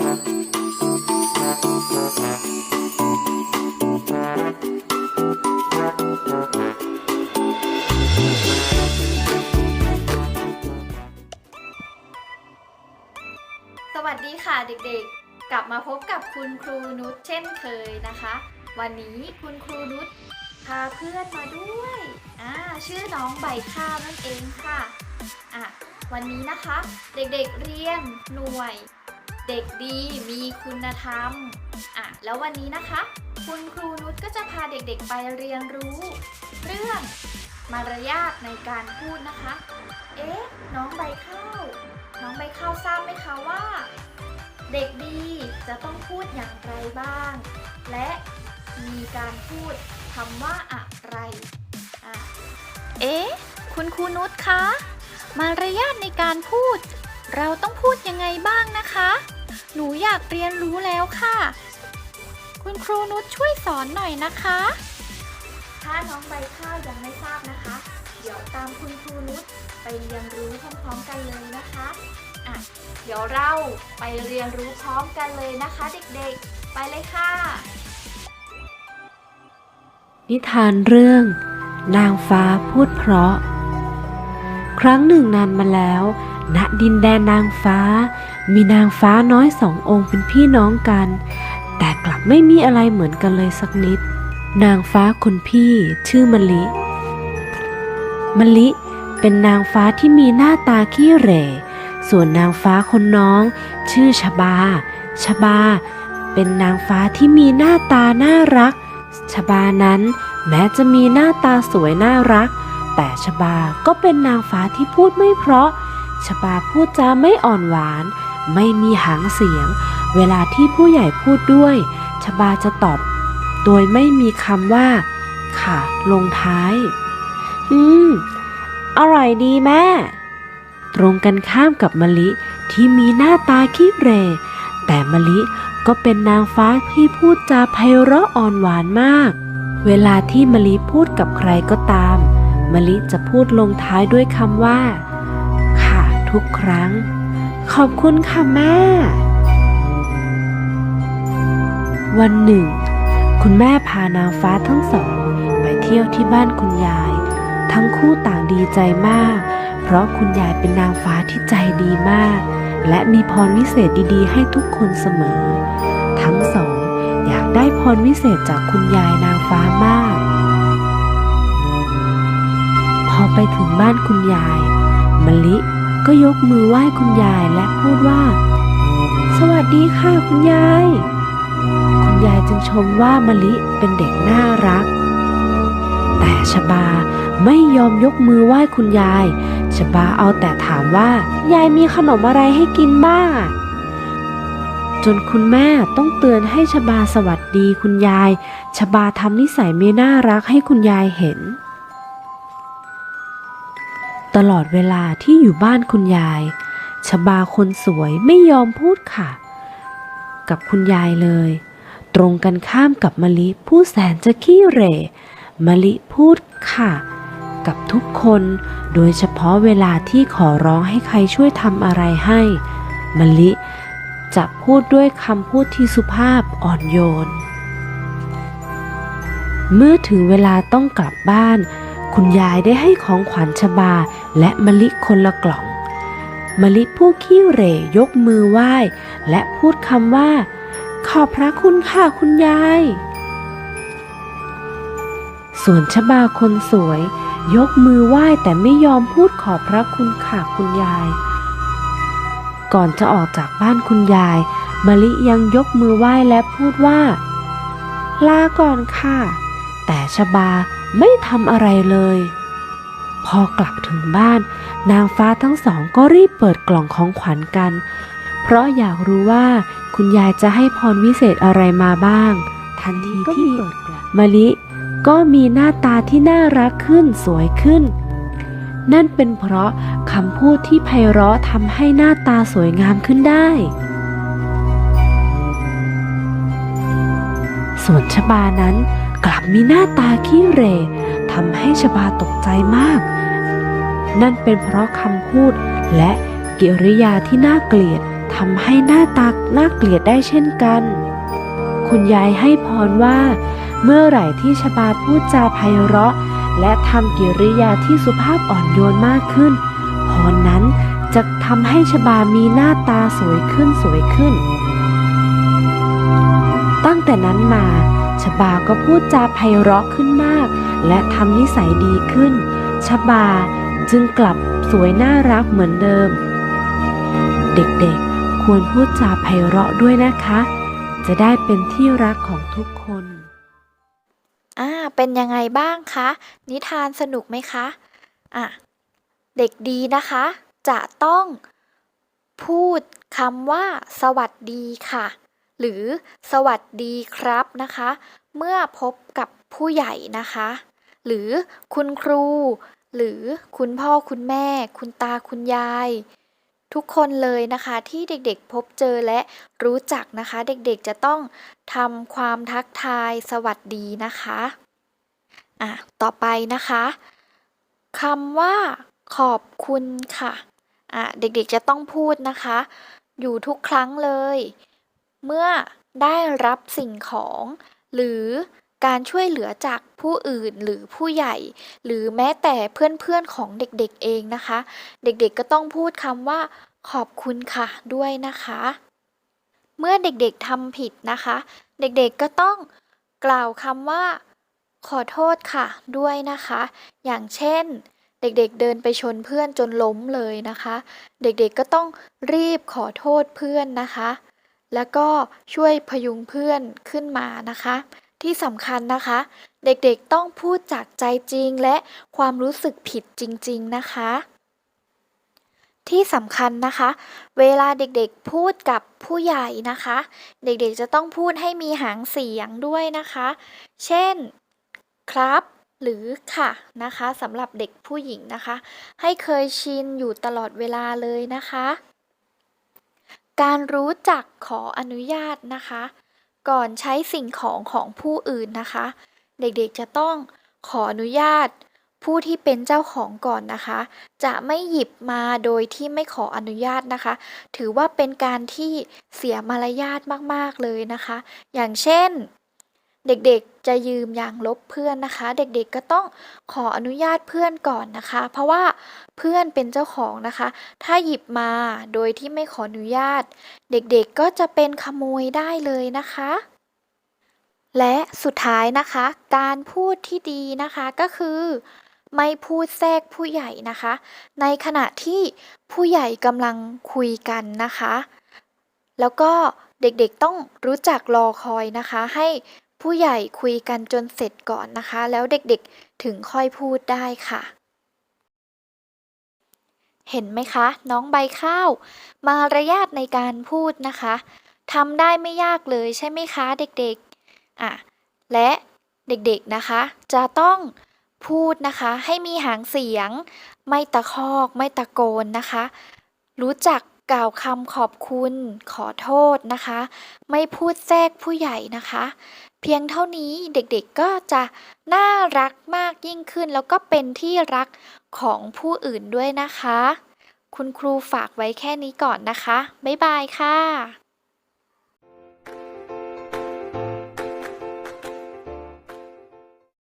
สวัสดีค่ะเด็กๆ กลับมาพบกับคุณครูนุชเช่นเคยนะคะ วันนี้คุณครูนุชพาเพื่อนมาด้วยอ่าชื่อน้องใบข้าวนั่นเองค่ะอะ วันนี้นะคะ เด็กๆเรียนหน่วย เด็กดีมีคุณธรรมอะแล้ววันนี้นะคะ คุณครูนุชก็จะพาเด็กๆไปเรียนรู้ เรื่องมารยาทในการพูดนะคะ เอ๊ะ น้องใบข้าว น้องใบข้าวทราบไหมคะว่า เด็กดีจะต้องพูดอย่างไรบ้าง และมีการพูดคำว่าอะไรอะเอ๊ะ คุณครูนุชคะ มารยาทในการพูด เราต้องพูดยังไงบ้างนะคะ หนูอยากเรียนรู้แล้วค่ะ คุณครูนุชช่วยสอนหน่อยนะคะ ถ้าน้องใบข้าวยังไม่ทราบนะคะ เดี๋ยวตามคุณครูนุชไปเรียนรู้พร้อมๆกันเลยนะคะอะเดี๋ยวเราไปเรียนรู้พร้อมกันเลยนะคะ เด็กๆ ไปเลยค่ะ นิทานเรื่อง นางฟ้าพูดเพราะ ครั้งหนึ่งนานมาแล้ว ณดินแดนนางฟ้า มีนางฟ้าน้อยสององค์เป็นพี่น้องกัน แต่กลับไม่มีอะไรเหมือนกันเลยสักนิด นางฟ้าคนพี่ชื่อมะลิ มะลิเป็นนางฟ้าที่มีหน้าตาขี้เหร่ ส่วนนางฟ้าคนน้อง ชื่อชบา ชบา เป็นนางฟ้าที่มีหน้าตาน่ารัก ชบานั้นแม้จะมีหน้าตาสวยน่ารัก แต่ชบาก็เป็นนางฟ้าที่พูดไม่เพราะ ชบาพูดจาไม่อ่อนหวาน ไม่มีหางเสียง เวลาที่ผู้ใหญ่พูดด้วย ชบาจะตอบ โดยไม่มีคำว่า ค่ะ ลงท้าย อืม อร่อยดีแม่ ตรงกันข้ามกับมะลิที่มีหน้าตาขี้เหร่แต่มะลิก็เป็นนางฟ้าที่พูดจาไพเราะอ่อนหวานมาก เวลาที่มะลิพูดกับใครก็ตามมะลิจะพูดลงท้ายด้วยคำว่า ทุกครั้ง ขอบคุณค่ะแม่ วันหนึ่ง คุณแม่พานางฟ้าทั้งสอง ไปเที่ยวที่บ้านคุณยาย ทั้งคู่ต่างดีใจมาก เพราะคุณยายเป็นนางฟ้าที่ใจดีมาก และมีพรวิเศษดีๆ ให้ทุกคนเสมอ ทั้งสอง อยากได้พรวิเศษจากคุณยายนางฟ้ามากพอไปถึงบ้านคุณยาย มะลิ ก็ยกมือไหว้คุณยายและพูดว่า สวัสดีค่ะคุณยาย คุณยายจึงชมว่ามะลิเป็นเด็กน่ารัก แต่ชบาไม่ยอมยกมือไหว้คุณยาย ชบาเอาแต่ถามว่า ยายมีขนมอะไรให้กินบ้างจนคุณแม่ต้องเตือนให้ชบาสวัสดีคุณยาย ชบาทำนิสัยไม่น่ารักให้คุณยายเห็น ตลอดเวลาที่อยู่บ้านคุณยายชบาคนสวยไม่ยอมพูดค่ะ กับคุณยายเลย ตรงกันข้ามกับมะลิผู้แสนจะขี้เหร่มะลิพูดค่ะ กับทุกคนโดยเฉพาะเวลาที่ขอร้องให้ใครช่วยทำอะไรให้มะลิจะพูดด้วยคำพูดที่สุภาพอ่อนโยน เมื่อถึงเวลาต้องกลับบ้าน คุณยายได้ให้ของขวัญชบาและมะลิคนละกล่อง มะลิผู้ขี้เหร่ยกมือไหว้ และพูดคำว่า ขอบพระคุณค่ะคุณยาย ส่วนชบาคนสวย ยกมือไหว้แต่ไม่ยอมพูดขอบพระคุณค่ะคุณยาย ก่อนจะออกจากบ้านคุณยาย มะลิยังยกมือไหว้และพูดว่า ลาก่อนค่ะ แต่ชบา ไม่ทำอะไรเลย พอกลับถึงบ้าน นางฟ้าทั้งสองก็รีบเปิดกล่องของขวัญกัน เพราะอยากรู้ว่าคุณยายจะให้พรวิเศษอะไรมาบ้าง ทันทีที่เปิดกล่องมะลิก็มีหน้าตาที่น่ารักขึ้นสวยขึ้น นั่นเป็นเพราะคำพูดที่ไพเราะทำให้หน้าตาสวยงามขึ้นได้ ส่วนชบานั้น ลับมีหน้าตาขี้เหร่ทำให้ชบาตกใจมาก นั่นเป็นเพราะคำพูดและกิริยาที่น่าเกลียดทำให้หน้าตาน่าเกลียดได้เช่นกัน คุณยายให้พรว่า เมื่อไหร่ที่ชบาพูดจาไพเราะ และทำกิริยาที่สุภาพอ่อนโยนมากขึ้น พรนั้นจะทำให้ชบามีหน้าตาสวยขึ้นสวยขึ้น ตั้งแต่นั้นมา ชบาก็พูดจาไพเราะขึ้นมาก และทำนิสัยดีขึ้น ชบาจึงกลับสวยน่ารักเหมือนเดิม เด็กๆควรพูดจาไพเราะด้วยนะคะ จะได้เป็นที่รักของทุกคนอ่าเป็นยังไงบ้างคะ นิทานสนุกไหมคะอะเด็กดีนะคะ จะต้องพูดคำว่าสวัสดีค่ะ หรือสวัสดีครับนะคะ เมื่อพบกับผู้ใหญ่นะคะ หรือคุณครู หรือคุณพ่อคุณแม่ คุณตาคุณยาย ทุกคนเลยนะคะที่เด็กๆพบเจอและรู้จักนะคะ เด็กๆจะต้องทำความทักทายสวัสดีนะคะอะต่อไปนะคะคำว่าขอบคุณค่ะอะ เด็กๆจะต้องพูดนะคะ อยู่ทุกครั้งเลย เมื่อได้รับสิ่งของ หรือการช่วยเหลือจากผู้อื่นหรือผู้ใหญ่ หรือแม้แต่เพื่อนๆของเด็กๆเองนะคะ เด็กๆก็ต้องพูดคำว่า ขอบคุณค่ะด้วยนะคะ เมื่อเด็กๆทำผิดนะคะ เด็กๆก็ต้องกล่าวคำว่า ขอโทษค่ะด้วยนะคะ อย่างเช่น เด็กๆเดินไปชนเพื่อนจนล้มเลยนะคะ เด็กๆก็ต้องรีบขอโทษเพื่อนนะคะ แล้วก็ช่วยพยุงเพื่อนขึ้นมานะคะ ที่สำคัญนะคะ เด็กๆต้องพูดจากใจจริงและความรู้สึกผิดจริง ๆนะคะ ที่สำคัญนะคะ เวลาเด็กๆพูดกับผู้ใหญ่นะคะ เด็กๆจะต้องพูดให้มีหางเสียงด้วยนะคะ เช่นครับหรือค่ะนะคะสำหรับเด็กผู้หญิงนะคะ ให้เคยชินอยู่ตลอดเวลาเลยนะคะ การรู้จักขออนุญาตนะคะ ก่อนใช้สิ่งของของผู้อื่นนะคะ เด็กๆจะต้องขออนุญาต ผู้ที่เป็นเจ้าของก่อนนะคะ จะไม่หยิบมาโดยที่ไม่ขออนุญาตนะคะ ถือว่าเป็นการที่เสียมารยาทมากๆเลยนะคะ อย่างเช่น เด็กๆจะยืมอย่างลบเพื่อนนะคะ เด็กๆก็ต้องขออนุญาตเพื่อนก่อนนะคะ เพราะว่าเพื่อนเป็นเจ้าของนะคะ ถ้าหยิบมาโดยที่ไม่ขออนุญาต เด็กๆก็จะเป็นขโมยได้เลยนะคะ และสุดท้ายนะคะ การพูดที่ดีนะคะก็คือไม่พูดแทรกผู้ใหญ่นะคะ ในขณะที่ผู้ใหญ่กำลังคุยกันนะคะ แล้วก็เด็กๆต้องรู้จักรอคอยนะคะ ให้ ผู้ใหญ่คุยกันจนเสร็จก่อนนะคะ แล้วเด็กๆถึงค่อยพูดได้ค่ะ เห็นไหมคะ น้องใบข้าว มารยาทในการพูดนะคะทำได้ไม่ยากเลยใช่ไหมคะ เด็กๆอะและเด็กๆนะคะ จะต้องพูดนะคะ ให้มีหางเสียง ไม่ตะคอก ไม่ตะโกนนะคะ รู้จักกล่าวคำขอบคุณ ขอโทษนะคะ ไม่พูดแทรกผู้ใหญ่นะคะ เพียงเท่านี้เด็กๆก็จะน่ารักมากยิ่งขึ้น แล้วก็เป็นที่รักของผู้อื่นด้วยนะคะ คุณครูฝากไว้แค่นี้ก่อนนะคะ บ๊ายบายค่ะ